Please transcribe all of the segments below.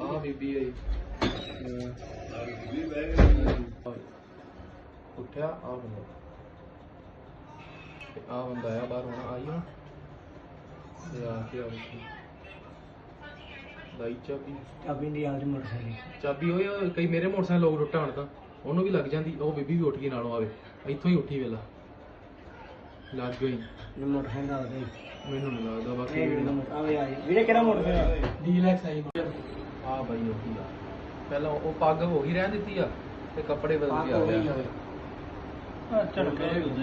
ਆ ਬੀਬੀ ਆਈ ਵੀ ਬਹਿ ਗਏ ਉੱਠਿਆ ਆ ਬੰਦਾ। ਤੇ ਆ ਬੰਦਾ ਆਇਆ ਬਾਹਰ ਹੁਣ ਆਈ ਨਾ ਤੇ ਆ ਕੇ ਆ ਵੇਖੀ ਦਾਈ ਚਾਬੀ। ਚਾਬੀ ਦੀ ਆਜ ਮੋਟਰਸਾਈਕਲ ਚਾਬੀ ਹੋਈ ਉਹ ਕਈ ਮੇਰੇ ਮੋਟਰਸਾਈਕਲ ਲੋਕ ਟੁੱਟਾ ਹਣ ਤਾਂ। ਉਹਨੂੰ ਵੀ ਲੱਗ ਜਾਂਦੀ ਉਹ ਬੀਬੀ ਵੀ ਉੱਠ ਗਈ ਨਾਲੋਂ ਆਵੇ। ਇੱਥੋਂ ਹੀ ਉੱਠੀ ਵੇਲਾ। ਲੱਗ ਗਈ। ਇਹ ਮੋਟਰਸਾਈਕਲ ਮੈਨੂੰ ਨਹੀਂ ਲੱਗਦਾ ਬਾਕੀ ਵੀਰੇ ਕਿਹੜਾ ਮੋਟਰਸਾਈਕਲ ਡੀਲੈਕਸ ਆਈ। ਬਾਈ ਉੱਠੀ ਆ। ਪਹਿਲਾਂ ਉਹ ਪੱਗ ਹੋ ਗਈ ਰਹਿਣ ਦਿੱਤੀ ਆ ਤੇ ਕੱਪੜੇ ਬਦਲ ਕੇ ਆ ਗਿਆ।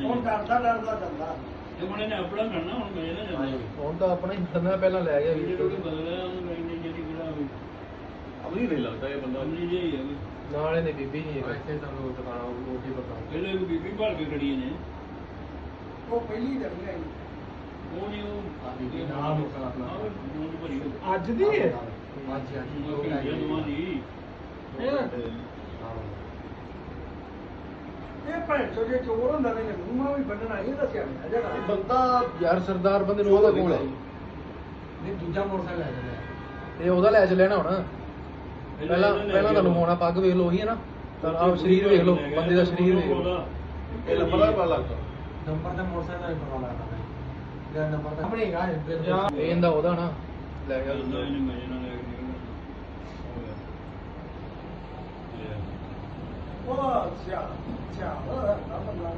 ਹੁਣ ਡਰਦਾ ਡਰਦਾ ਡਰਦਾ। ਤੇ ਹੁਣ ਇਹਨੇ ਆਪਣਾ ਕਰਨਾ ਹੁਣ ਮੈਂ ਨਾ ਜਾਣਾ ਹੁਣ ਤਾਂ ਆਪਣਾ ਹੀ ਬੰਦਾ ਪਹਿਲਾਂ ਲੈ ਗਿਆ ਵੀ। ਬਦਲਿਆ ਉਹਨੂੰ ਮੈਂ ਇੰਨੀ ਜਿਹੜੀ ਜਿਹੜਾ ਅਮਲੀ ਨਹੀਂ ਲੱਗਦਾ ਇਹ ਬੰਦਾ। ਅਮਲੀ ਜਿਹੀ ਹੈ। ਨਾਲ ਬੀਬੀ ਨਹੀਂ ਇੱਥੇ ਸਾਨੂੰ ਦੁਕਾਨਾਂ ਰੋਟੀ ਪਕਾਉਂ ਇਹਦੇ ਵੀ ਬੀਬੀ ਭਰ ਕੇ ਖੜੀ ਨੇ। ਉਹ ਪਹਿਲੀ ਡਰਦੀ ਆਈ ਉਹ ਨਹੀਂ ਉਹ ਬੀਬੀ ਨਾਲ ਮੁਕਾ ਆਪਣਾ। ਹੋਈ। ਅੱਜ ਦੀ ਹੈ? ਹਾਂਜੀ ਉਹ ਭਈਆ ਦੋਵਾਂ ਦੀ ਇਹ ਭੈਣ ਚੋ ਜੇ ਚੋਰ ਹੁੰਦਾ ਨੇ ਮੂੰਹਾਂ ਵੀ ਬੰਨਣਾ ਇਹ ਦੱਸਿਆ ਨਹੀਂ ਇਹ ਬੰਦਾ ਯਾਰ ਸਰਦਾਰ ਬੰਦੇ ਨੂੰ ਉਹਦਾ ਕੋਲ ਹੈ। ਨਹੀਂ ਦੂਜਾ ਮੋਟਰਸਾਈਕਲ ਲੈ ਜਾਂਦਾ ਤੇ ਉਹਦਾ ਲੈ ਚ ਲੈਣਾ ਹੁਣ। ਪਹਿਲਾਂ ਪਹਿਲਾਂ ਤੁਹਾਨੂੰ ਹੋਣਾ ਪੱਗ ਵੇਖ ਲਓ ਉਹੀ ਹੈ ਨਾ। ਤਾਂ ਆਹ ਸਰੀਰ ਵੇਖ ਲਓ ਬੰਦੇ ਦਾ ਸਰੀਰ ਵੇਖ ਲਓ। ਇਹ ਲੰਬਾ ਦਾ ਪਤਾ ਲੱਗਦਾ। ਨੰਬਰ ਤਾਂ ਮੋਟਰਸਾਈਕਲ ਦਾ ਪਤਾ ਲੱਗਦਾ। ਜਿਹੜਾ ਨੰਬਰ ਤਾਂ ਆਪਣੇ ਹੈਗਾ ਇਹ ਇਹਦਾ ਉਹਦਾ ਨਾ। ਲੈ ਗਿਆ ਇਹਨੇ ਮਜ਼ੇ ਨਾਲ ਲੈ ਕੇ ਨਿਕਲਣਾ। ਉਹ ਸਿਆ ਸਿਆ ਉਹ ਬੰਦਾ